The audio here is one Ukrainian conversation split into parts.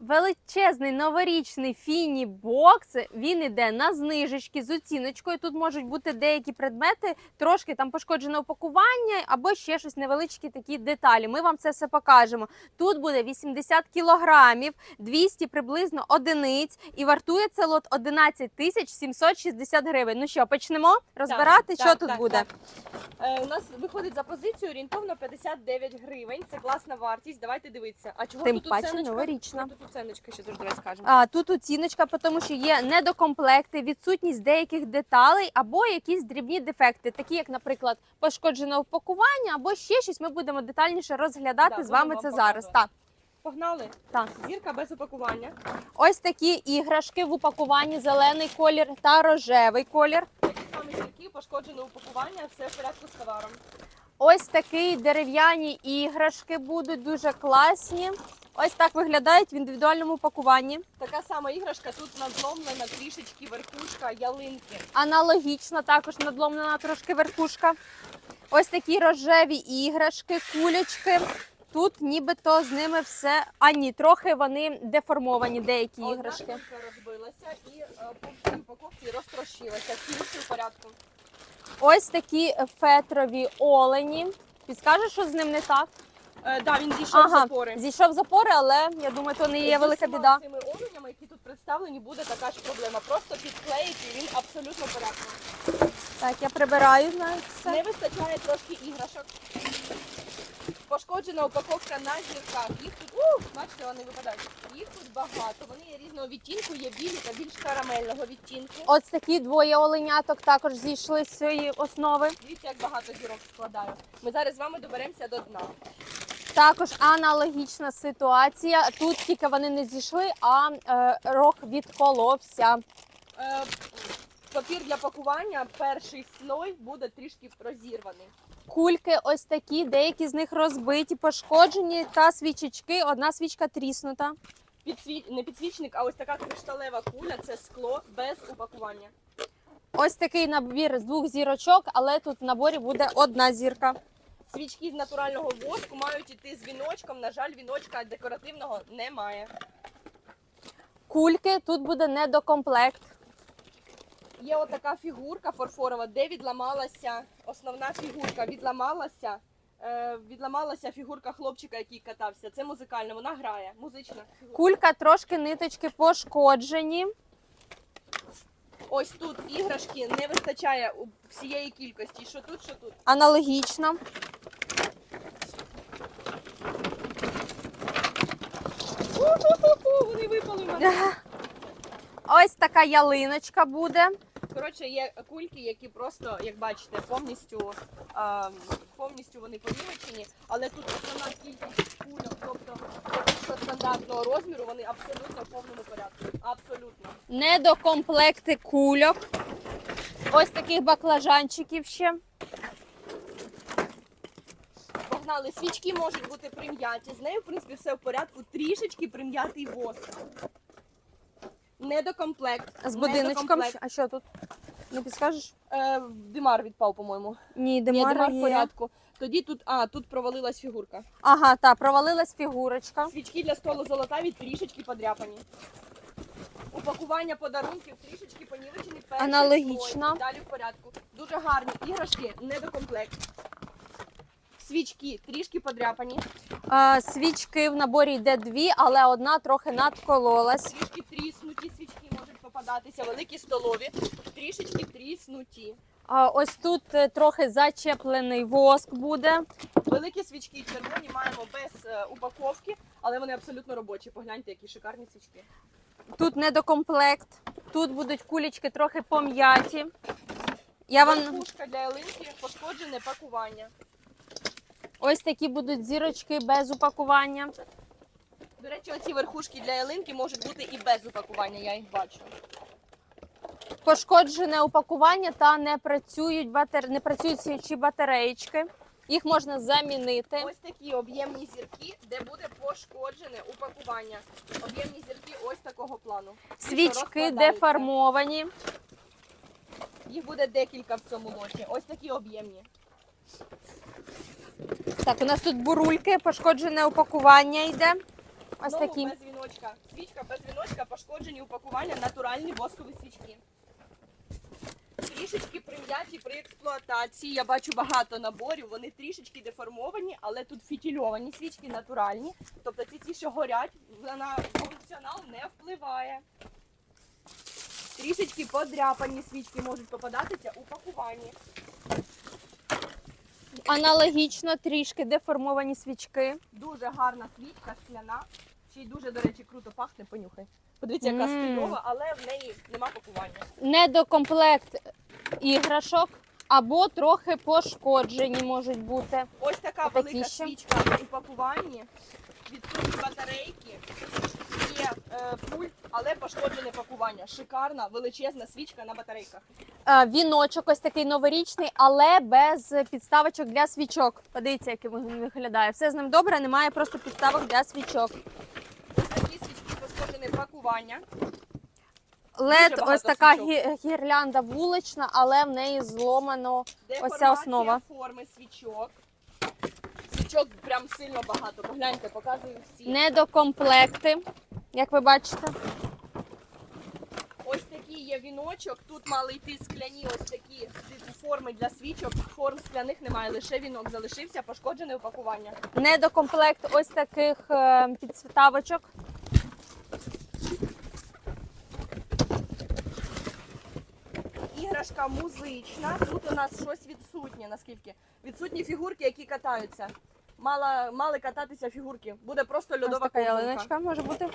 Величезний новорічний фіні бокс. Він іде на знижечки з оціночкою. Тут можуть бути деякі предмети, трошки там пошкоджене упакування або ще щось невеличкі такі деталі. Ми вам це все покажемо. Тут буде 80 кілограмів, 200 приблизно одиниць, і вартує це лот 11 тисяч 760 гривень. Ну що, почнемо розбирати, що так, тут так, буде. так. Е, у нас виходить за позицію орієнтовно 59 гривень. Це класна вартість. Давайте дивитися. А чого Тим тут паче оценочка? новорічна. Чого Тут оценочка ще дуже давай скажемо. А тут оціночка, тому що є недокомплекти, відсутність деяких деталей або якісь дрібні дефекти, такі як, наприклад, пошкоджене упакування, або ще щось. Ми будемо детальніше розглядати Да, з вами це вам зараз. Так. Погнали. так. Зірка без упакування. Ось такі іграшки в упакуванні: зелений колір та рожевий колір. Такі самі зірки, пошкоджене упакування, все в порядку з товаром. Ось такі дерев'яні іграшки будуть дуже класні. Ось так виглядають в індивідуальному упакуванні. Така сама іграшка, тут надломлена трішечки верхушка ялинки. Аналогічно також надломлена трошки верхушка. Ось такі рожеві іграшки, кулечки. Тут нібито з ними все. А ні, трохи вони деформовані, деякі Одна іграшки. розбилася і е, по упаковці розтрощилася. Всі в порядку. Ось такі фетрові олені. Підскажеш, що з ним не так? Е, да, він зійшов з Ага, опори. зійшов з опори, але я думаю, то не є З велика усіма біда. цими оленями, які тут представлені, буде така ж проблема. Просто підклеїти, і він абсолютно в порядку. Так, я прибираю навіть Не все. вистачає трошки іграшок. Пошкоджена упаковка на зірках. Їх тут, ух, бачите, вони випадають. Їх тут багато. Вони є різного відтінку, є білі та більш карамельного відтінку. Ось такі двоє оленяток також зійшли з цієї основи. Дивіться, як багато зірок складаю. Ми зараз з вами доберемося до дна. Також аналогічна ситуація. Тут тільки вони не зійшли, а е, рог відколовся. Е, папір для пакування, перший слой буде трішки розірваний. Кульки ось такі, деякі з них розбиті, пошкоджені та свічечки. Одна свічка тріснута. Підсвіт... Не підсвічник, а ось така кришталева куля це скло без упакування. Ось такий набір з двох зірочок, але тут в наборі буде одна зірка. Свічки з натурального воску мають іти з віночком. На жаль, віночка декоративного немає. Кульки тут буде недокомплект. Є отака фігурка фарфорова, де відламалася основна фігурка. Відламалася, е, відламалася фігурка хлопчика, який катався. Це музикальна, вона грає. Музична фігурка. Кулька трошки ниточки пошкоджені. Ось тут іграшки не вистачає у всієї кількості. Що тут, що тут. Аналогічно. У-ху-ху-ху, Вони випали в мене. Ось така ялиночка буде. Коротше, є кульки, які просто, як бачите, повністю, а, повністю вони понівечені, але тут основна кількість кульок, тобто що стандартного розміру, вони абсолютно в повному порядку. Абсолютно. Недокомплекти кульок. Ось таких баклажанчиків ще. Погнали, свічки можуть бути прим'яті. З нею, в принципі, все в порядку. Трішечки прим'ятий воск. Недокомплект. З будиночком. Недокомплект. А що тут? Не підскажеш? Е, димар відпав, по-моєму. Ні, Ні, димара димар в є. порядку. Тоді тут, а, тут провалилась фігурка. Ага, так, провалилась фігурочка. Свічки для столу золотаві трішечки подряпані. Упакування подарунків трішечки понівечені перший Аналогічно. слой. Далі в порядку. Дуже гарні іграшки, недокомплект. Свічки трішки подряпані, А, свічки в наборі йде дві, але одна трохи надкололась. трішки тріснуті свічки можуть попадатися, великі столові, трішечки тріснуті. А, ось тут е, трохи зачеплений воск буде. Великі свічки червоні маємо без е, упаковки, але вони абсолютно робочі. Погляньте, які шикарні свічки. Тут недокомплект. Тут будуть кулечки трохи пом'яті. Я вам Верхушка для ялинки, пошкоджене пакування. Ось такі будуть зірочки без упакування. До речі, оці верхушки для ялинки можуть бути і без упакування, я їх бачу. Пошкоджене упакування та не працюють батар... не працюють свічі батареєчки. Їх можна замінити. Ось такі об'ємні зірки, де буде пошкоджене упакування. Об'ємні зірки ось такого плану. Свічки деформовані. Їх буде декілька в цьому лоті. Ось такі об'ємні. Так, у нас тут бурульки, пошкоджене упакування йде. Ось Знову такі. без віночка. Свічка без віночка, пошкоджені упакування, натуральні воскові свічки. Трішечки прим'яті при експлуатації. Я бачу багато наборів. Вони трішечки деформовані, але тут фітільовані свічки натуральні. Тобто ці ті, що горять, на функціонал не впливає. Трішечки подряпані свічки можуть попадатися у пакуванні. Аналогічно трішки деформовані свічки. Дуже гарна свічка, скляна. Ще й дуже, до речі, круто пахне, понюхай. Подивіться, яка Мм. стильова, але в неї нема пакування. Недокомплект іграшок або трохи пошкоджені можуть бути. Ось така велика свічка у пакуванні. Відсутні батарейки, е, пульт, але пошкоджене пакування. Шикарна, величезна свічка на батарейках. Е, Віночок ось такий новорічний, але без підставочок для свічок. Подивіться, яким він виглядає. Все з ним добре, немає просто підставок для свічок. Ось такі свічки пошкоджене пакування. Лед, ось така гі- гірлянда вулична, але в неї зломано. Деформація основа. форми свічок. Свічок прям сильно багато. Погляньте, показую всі. Недокомплекти, як ви бачите. Ось такий є віночок. Тут мали йти скляні ось такі форми для свічок. Форм скляних немає, лише вінок залишився, пошкоджене упакування. Недокомплект ось таких е, підставочок. Іграшка музична. Тут у нас щось відсутнє, наскільки відсутні фігурки, які катаються. Мала, мали кататися фігурки. Буде просто Ось льодова така ковзанка. ялиночка може бути.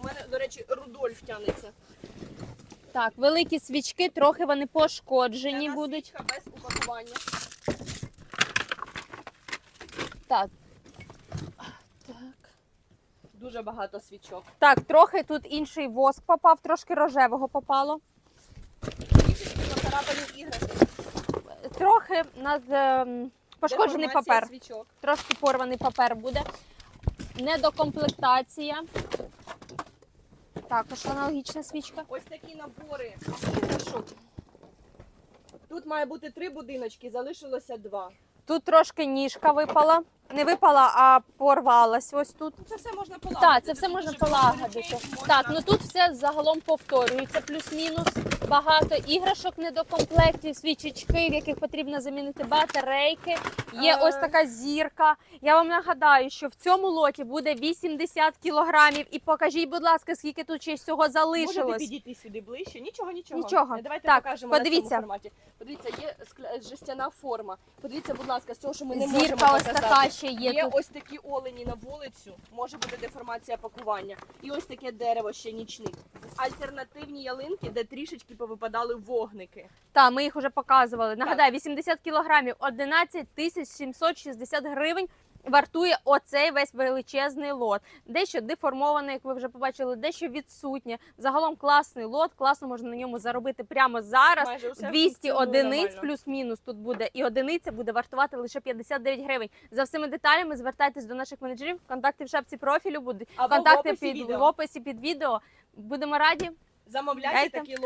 У мене, до речі, Рудольф тянеться. Так, великі свічки, трохи вони пошкоджені нас будуть. свічка без упакування. Так. Так. Дуже багато свічок. Так, трохи тут інший воск попав, трошки рожевого попало. Поцарапані іграшки. Трохи над ем, пошкоджений Деформація папер. Свічок. Трошки порваний папер буде. Недокомплектація. Також аналогічна свічка. Ось такі набори іграшок. Тут має бути три будиночки, залишилося два. Тут трошки ніжка випала. Не випала, а порвалась ось тут. Ну, Це все можна полагодити. Так, це все можна дуже багато полагодити. речей можна- Так, ну тут все загалом повторюється, плюс-мінус. Багато іграшок недокомплектів, свічечки, в яких потрібно замінити батарейки. Є ось така зірка. Я вам нагадаю, що в цьому лоті буде 80 кілограмів. І покажіть, будь ласка, скільки тут ще всього Можете залишилось. підійти сюди ближче? Нічого, нічого. Нічого. Е, Давайте Так, покажемо на подивіться. цьому форматі. Подивіться, є скля- жестяна форма. Подивіться, будь ласка, з цього, що ми не можемо Зірка ось показати. така ще є, Є тут. ось такі олені на вулицю, може бути деформація пакування. І ось таке дерево ще нічник. Альтернативні ялинки, де трішечки повипадали вогники. Та, ми їх вже показували. Нагадаю, 80 кілограмів, 11 тисяч 760 гривень. Вартує оцей весь величезний лот. Дещо деформоване, як ви вже побачили, дещо відсутнє. Загалом класний лот, класно можна на ньому заробити прямо зараз. Майже усе 200 одиниць плюс-мінус тут буде, і одиниця буде вартувати лише 59 гривень. За всіми деталями звертайтесь до наших менеджерів. Контакти в шапці профілю будуть. Або в описі під відео. в описі під відео. Будемо раді. Замовляйте Дайте. такі лоти.